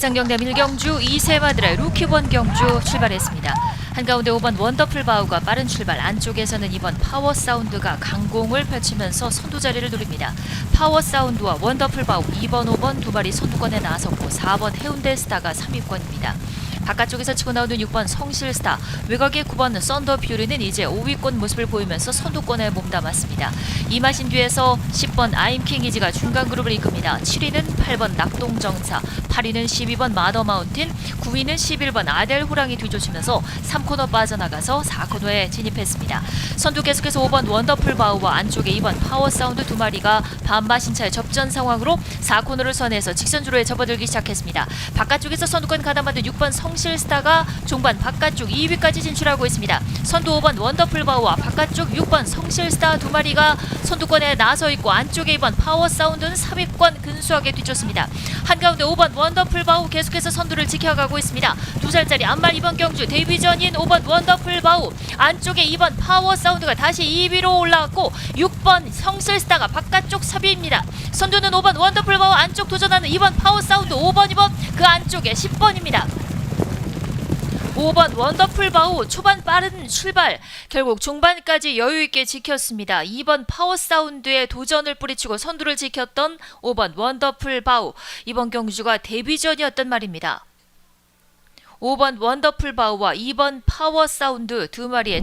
부산 경남 1경주 이세마드라 루키번 경주 출발했습니다. 한가운데 5번 원더풀 바우가 빠른 출발 안쪽에서는 2번 파워 사운드가 강공을 펼치면서 선두 자리를 누립니다. 파워 사운드와 원더풀 바우 2번 5번 두 마리 선두권에 나섰고 4번 해운대 스타가 3위권입니다. 바깥쪽에서 치고 나오는 6번 성실스타, 외곽의 9번 썬더 뷰리는 이제 5위권 모습을 보이면서 선두권에 몸담았습니다. 이 마신 뒤에서 10번 아임킹 이지가 중간 그룹을 이끕니다. 7위는 8번 낙동정사, 8위는 12번 마더 마운틴, 9위는 11번 아델 호랑이 뒤쫓으면서 3코너 빠져나가서 4코너에 진입했습니다. 선두 계속해서 5번 원더풀 바우와 안쪽에 2번 파워 사운드 두 마리가 반마신차의 접전 상황으로 4코너를 선해서 직선주로에 접어들기 시작했습니다. 바깥쪽에서 선두권 가담하던 6번 성실스타가 종반 바깥쪽 2위까지 진출하고 있습니다. 선두 5번 원더풀 바우와 바깥쪽 6번 성실스타 두 마리가 선두권에 나서 있고 안쪽에 2번 파워 사운드는 3위권 근소하게 뒤쫓습니다. 한가운데 5번 원더풀 바우 계속해서 선두를 지켜가고 있습니다. 두 살짜리 안말 2번 경주 데뷔전인 5번 원더풀 바우 안쪽에 2번 파워 사운드가 다시 2위로 올라왔고 6번 성실스타가 바깥쪽 3위입니다. 선두는 5번 원더풀 바우 안쪽 도전하는 2번 파워 사운드 5번 2번 그 안쪽에 10번입니다. 5번 원더풀 바우 초반 빠른 출발 결국 중반까지 여유 있게 지켰습니다. 2번 파워 사운드의 도전을 뿌리치고 선두를 지켰던 5번 원더풀 바우 이번 경주가 데뷔전이었던 말입니다. 5번 원더풀 바우와 2번 파워 사운드 두 마리의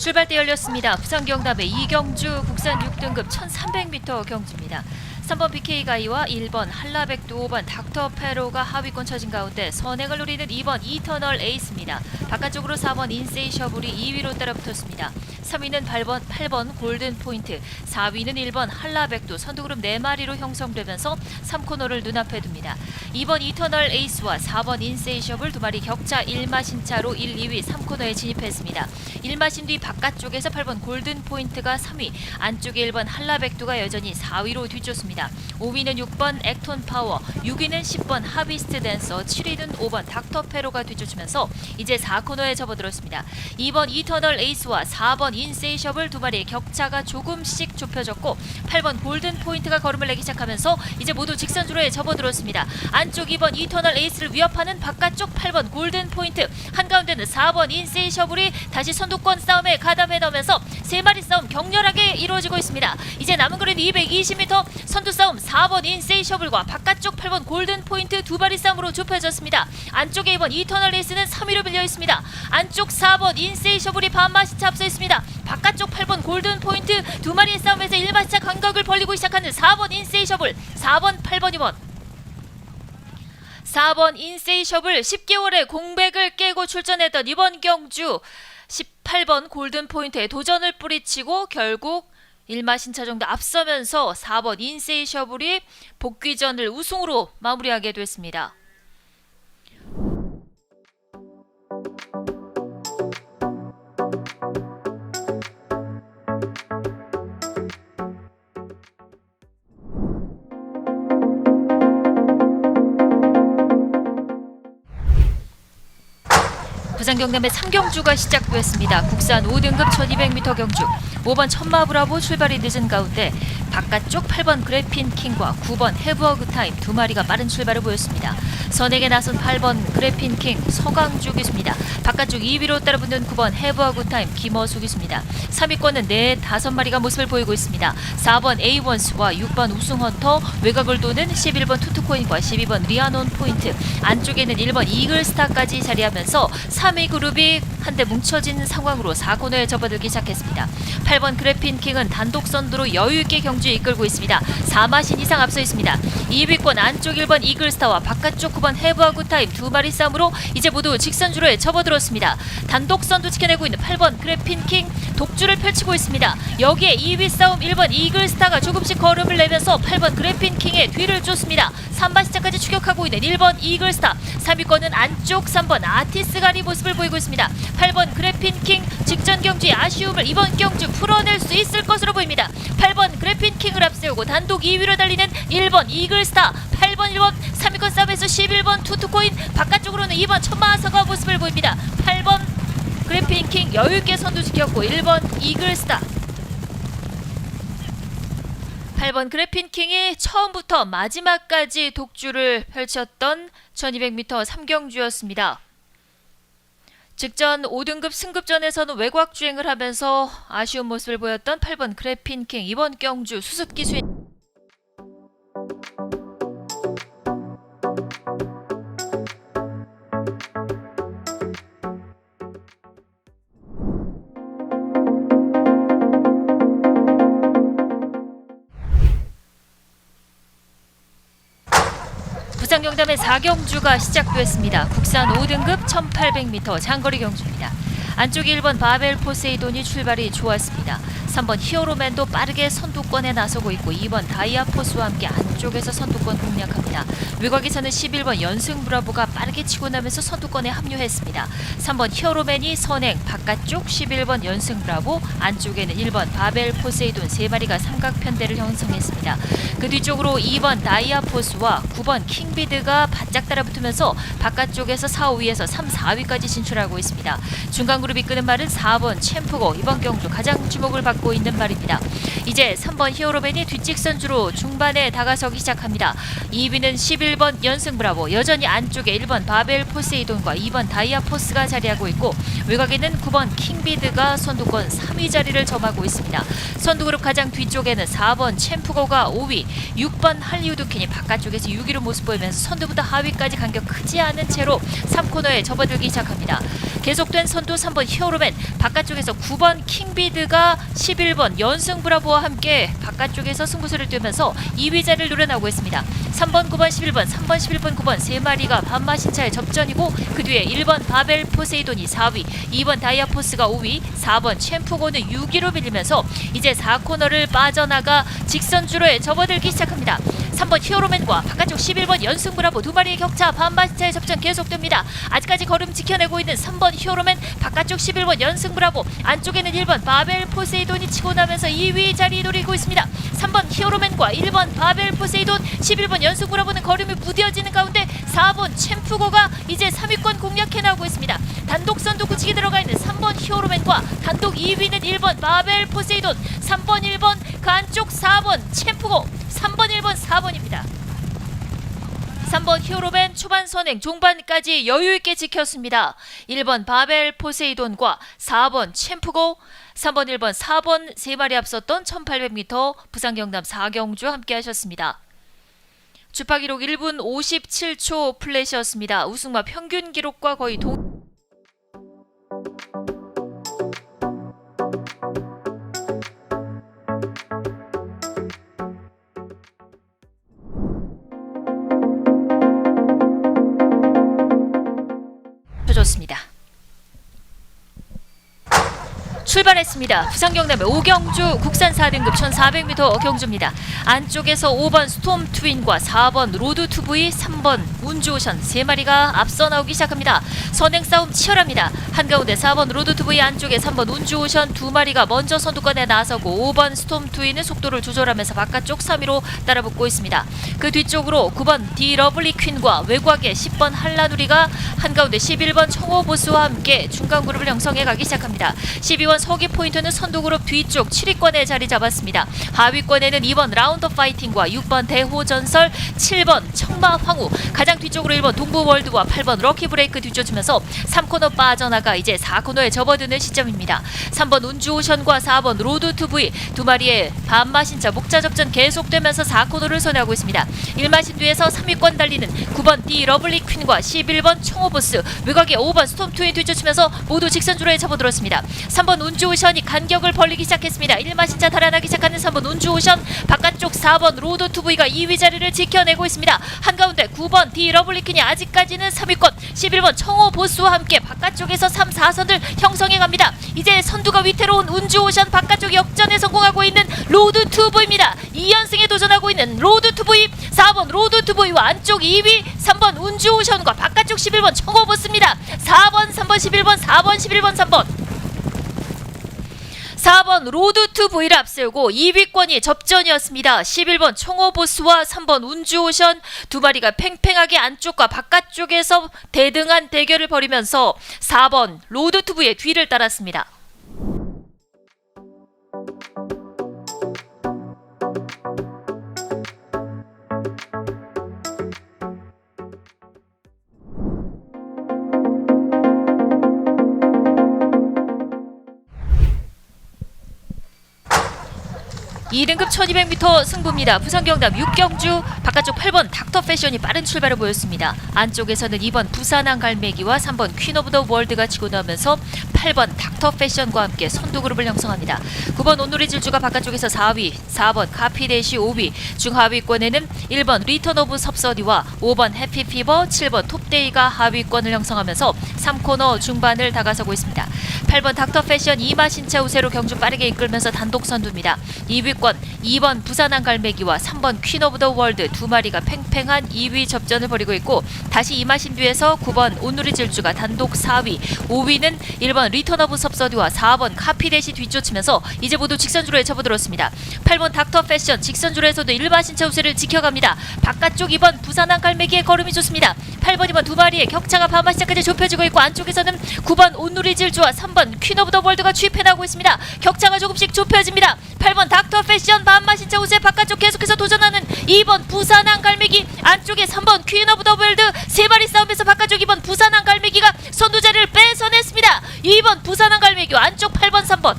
출발대 열렸습니다. 부산 경남의 이경주 국산 6등급 1300m 경주입니다. 3번 BK 가이와 1번 한라백두 5번 닥터 페로가 하위권 처진 가운데 선행을 노리는 2번 이터널 에이스입니다. 바깥쪽으로 4번 인세이셔블이 2위로 따라붙었습니다. 3위는 8번, 8번 골든 포인트, 4위는 1번 한라백두 선두그룹 4마리로 형성되면서 3코너를 눈앞에 둡니다. 2번 이터널 에이스와 4번 인세이셔블 두 마리 격차 1마신 차로 1, 2위 3코너에 진입했습니다. 1마신 뒤 바깥쪽에서 8번 골든 포인트가 3위, 안쪽에 1번 한라백두가 여전히 4위로 뒤쫓습니다. 5위는 6번 액톤 파워, 6위는 10번 하비스트 댄서, 7위는 5번 닥터 페로가 뒤쫓으면서 이제 4코너에 접어들었습니다. 2번 이터널 에이스와 4번 인 세이셔블 두 마리의 격차가 조금씩 좁혀졌고 8번 골든 포인트가 걸음을 내기 시작하면서 이제 모두 직선주로에 접어들었습니다. 안쪽 2번 이터널 에이스를 위협하는 바깥쪽 8번 골든 포인트 한가운데는 4번 인세이셔블이 다시 선두권 싸움에 가담해 넣으면서 세 마리 싸움 격렬하게 이루어지고 있습니다. 이제 남은 거리는 220m 선두 싸움 4번 인세이셔블과 바깥쪽 8번 골든 포인트 두 마리 싸움으로 좁혀졌습니다. 안쪽에 2번 이터널 에이스는 3위로 밀려 있습니다. 안쪽 4번 인세이셔블이 반마시차 앞서 있습니다. 바깥쪽 8번 골든 포인트 두 마리의 싸움에서 1마차 간격을 벌리고 시작하는 4번 인세이셔블 4번 8번 2번 4번 인세이셔블 10개월의 공백을 깨고 출전했던 이번 경주 18번 골든 포인트에 도전을 뿌리치고 결국 1마 신차 정도 앞서면서 4번 인세이셔블이 복귀전을 우승으로 마무리하게 됐습니다. 부산 경남의 3경주가 시작됐습니다. 국산 5등급 1200m 경주 5번 천마브라보 출발이 늦은 가운데 바깥쪽 8번 그래핀 킹과 9번 해브어그 타임 두 마리가 빠른 출발을 보였습니다. 선에게 나선 8번 그래핀 킹 서강주 기수입니다. 바깥쪽 2위로 따라붙는 9번 해브어그 타임 김어수 기수입니다. 3위권은 4, 5마리가 모습을 보이고 있습니다. 4번 에이원스와 6번 우승헌터 외곽을 도는 11번 투투코인과 12번 리아논 포인트 안쪽에는 1번 이글스타까지 자리하면서 3위 그룹이 한데 뭉쳐진 상황으로 4코너에 접어들기 시작했습니다. 8번 그래핀 킹은 단독 선두로 여유 있게 경주 이경주 이끌고 있습니다. 4마신 이상 앞서 있습니다. 2위권 안쪽 1번 이글스타와 바깥쪽 9번 해브하구 타임 두 마리 싸움으로 이제 모두 직선주로에 접어들었습니다. 단독 선두 지켜내고 있는 8번 그래핀킹 독주를 펼치고 있습니다. 여기에 2위 싸움 1번 이글스타가 조금씩 걸음을 내면서 8번 그래핀킹의 뒤를 쫓습니다. 3반 시장까지 추격하고 있는 1번 이글스타 3위권은 안쪽 3번 아티스가리 모습을 보이고 있습니다. 8번 그래핀킹 직전 경주의 아쉬움을 이번 경주 풀어낼 수 있을 것으로 보입니다. 8번 그래핀 킹을 앞세우고 단독 2위로 달리는 1번 이글스타 8번 1번 3위권 싸움에서 11번 투투코인 바깥쪽으로는 2번 천마사가 모습을 보입니다. 8번 그래핀킹 여유있게 선두 지켰고 1번 이글스타 8번 그래핀킹이 처음부터 마지막까지 독주를 펼쳤던 1200m 3경주였습니다. 직전 5등급 승급전에서는 외곽 주행을 하면서 아쉬운 모습을 보였던 8번 그래핀킹 이번 경주 수습 기 수 행 부산경담의 4경주가 시작됐습니다. 국산 5등급 1800m 장거리 경주입니다. 안쪽 1번 바벨 포세이돈이 출발이 좋았습니다. 3번 히어로맨도 빠르게 선두권에 나서고 있고 2번 다이아포스와 함께 안쪽에서 선두권 공략합니다. 외곽에서는 11번 연승 브라보가 빠르게 치고 나면서 선두권에 합류했습니다. 3번 히어로맨이 선행 바깥쪽 11번 연승 브라보 안쪽에는 1번 바벨 포세이돈 세 마리가 삼각 편대를 형성했습니다. 그 뒤쪽으로 2번 다이아포스와 9번 킹비드가 바짝 따라붙으면서 바깥쪽에서 4, 5위에서 3, 4위까지 진출하고 있습니다. 중간 그룹 이 끄는 말은 4번 챔프고 이번 경주 가장 주목을 받고 있는 말입니다. 이제 3번 히어로맨이 뒷직선 주로 중반에 다가서기 시작합니다. 2위는 11번 연승 브라보 여전히 안쪽에 1번 바벨 포세이돈과 2번 다이아 포스가 자리하고 있고 외곽에는 9번 킹비드가 선두권 3위 자리를 점하고 있습니다. 선두 그룹 가장 뒤쪽에는 4번 챔프고가 5위 6번 할리우드캔이 바깥쪽에서 6위로 모습 보이면서 선두부터 하위까지 간격 크지 않은 채로 3코너에 접어들기 시작합니다. 계속된 선두 3번 히어로맨 바깥쪽에서 9번 킹비드가 11번 연승 브라보와 함께 바깥쪽에서 승부수를 띄우면서 2위 자리를 노려나오고 있습니다. 3번, 9번, 11번, 3번, 11번, 9번 세 마리가 반마신차의 접전이고 그 뒤에 1번 바벨 포세이돈이 4위, 2번 다이아포스가 5위, 4번 챔프고는 6위로 밀리면서 이제 4코너를 빠져나가 직선주로에 접어들기 시작합니다. 3번 히어로맨과 바깥쪽 11번 연승 브라보 두 마리의 격차 반마신차의 접전 계속됩니다. 아직까지 걸음 지켜내고 있는 3번 히어로맨 바깥쪽 11번 연승 브라보 안쪽에는 1번 바벨 포세이돈이 치고 나면서 2위 자리 노리고 있습니다. 3번 히어로맨과 1번 바벨 포세이돈 11번 연승 브라보는 걸음이 무뎌지는 가운데 4번 챔프고가 이제 3위권 공략해 나오고 있습니다. 단독 선두 굳히게 들어가 있는 3번 히어로맨과 단독 2위는 1번 바벨 포세이돈 3번 1번 그 안쪽 4번 챔프고 3번 1번 4번입니다. 3번 히어로맨 초반 선행 종반까지 여유 있게 지켰습니다. 1번 바벨 포세이돈과 4번 챔프고 3번 1번 4번 세 마리 앞섰던 1800m 부산 경남 4경주 함께 하셨습니다. 주파 기록 1분 57초 플랫이었습니다. 우승마 평균 기록과 거의 동 졌습니다. 출발했습니다. 부산 경남의 오경주 국산 4등급 1400m 경주입니다. 안쪽에서 5번 스톰 트윈과 4번 로드 투브이 3번 운주오션 세 마리가 앞서 나오기 시작합니다. 선행 싸움 치열합니다. 한가운데 4번 로드 투브이 안쪽에 3번 운주오션 두 마리가 먼저 선두권에 나서고 5번 스톰 트윈은 속도를 조절하면서 바깥쪽 3위로 따라붙고 있습니다. 그 뒤쪽으로 9번 디 러블리 퀸과 외곽에 10번 한라누리가 한가운데 11번 청호 보스와 함께 중간 그룹을 형성해 가기 시작합니다. 12번 서기 포인트는 선두 그룹 뒤쪽 7위권에 자리 잡았습니다. 하위권에는 2번 라운드 파이팅과 6번 대호전설, 7번 청마 황후, 가장 뒤쪽으로 1번 동부 월드와 8번 럭키 브레이크 뒤쫓으면서 3코너 빠져나가 이제 4코너에 접어드는 시점입니다. 3번 운주오션과 4번 로드 투브이 두 마리의 반마신차 목자 접전 계속되면서 4코너를 선회하고 있습니다. 1마신 뒤에서 3위권 달리는 9번 디 러블리 퀸과 11번 청호보스 외곽에 5번 스톰 트윈 뒤쫓으면서 모두 직선주로에 접어들었습니다. 3번 운 주오션이 간격을 벌리기 시작했습니다. 1마신차 달아나기 시작하는 3번 운주오션 바깥쪽 4번 로드투브이가 2위 자리를 지켜내고 있습니다. 한가운데 9번 디 러블리킨이 아직까지는 3위권 11번 청호 보스와 함께 바깥쪽에서 3, 4선을 형성해 갑니다. 이제 선두가 위태로운 운주오션 바깥쪽 역전에 성공하고 있는 로드투브입니다. 2연승에 도전하고 있는 로드투브이 4번 로드투브이와 안쪽 2위 3번 운주오션과 바깥쪽 11번 청호 보스입니다. 4번 3번 11번 4번 11번 3번 4번 로드 투 V를 앞세우고 2위권이 접전이었습니다. 11번 청호보스와 3번 운주오션 두 마리가 팽팽하게 안쪽과 바깥쪽에서 대등한 대결을 벌이면서 4번 로드 투 V의 뒤를 따랐습니다. 이등급 1200m 승부입니다. 부산 경남 6경주 바깥쪽 8번 닥터 패션이 빠른 출발을 보였습니다. 안쪽에서는 2번 부산항 갈매기와 3번 퀸 오브 더 월드가 치고 나오면서 8번 닥터 패션과 함께 선두 그룹을 형성합니다. 9번 온누리 질주가 바깥쪽에서 4위, 4번 카피데시 5위, 중하위권에는 1번 리턴 오브 섭서디와 5번 해피피버, 7번 톱데이가 하위권을 형성하면서 3코너 중반을 다가서고 있습니다. 8번 닥터 패션 이마 신차 우세로 경주 빠르게 이끌면서 단독 선두입니다. 2위권 2번 부산항 갈매기와 3번 퀸 오브 더 월드 두 마리가 팽팽한 2위 접전을 벌이고 있고 다시 이마 신두에서 9번 온누리 질주가 단독 4위, 5위는 1번 리턴 오브 섭서디와 4번 카피데시 뒤쫓으면서 이제 모두 직선주로에 접어들었습니다. 8번 닥터 패션 직선주로에서도 일반 신차 우세를 지켜갑니다. 바깥쪽 2번 부산항 갈매기의 걸음이 좋습니다. 8번 2번 두 마리의 격차가 반마 시작까지 좁혀지고 있고 안쪽에서는 9번 온누리 질주와 3번 퀸 오브 더 월드가 나고 있습니다. 격차가 조금씩 좁혀집니다. 8번 닥터 패션 반마 신차 우세 바깥쪽 계속해서 도전하는 2번 부산항 갈매기 안쪽에 3번 퀸 오브 더 월드 세 마리 싸움에서 바깥쪽 2번 부산항 갈매기가 선두 자리를 뺏어냈습니다. 2번 부산항 갈매기와 안쪽 8번 3번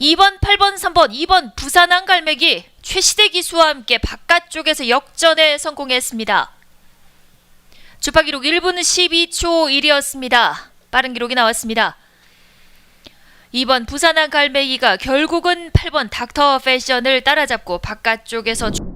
2번 8번 3번 2번 부산항 갈매기 최시대 기수와 함께 바깥쪽에서 역전에 성공했습니다. 주파 기록 1분 12초 1이었습니다. 빠른 기록이 나왔습니다. 2번 부산항 갈매기가 결국은 8번 닥터 패션을 따라잡고 바깥쪽에서 주-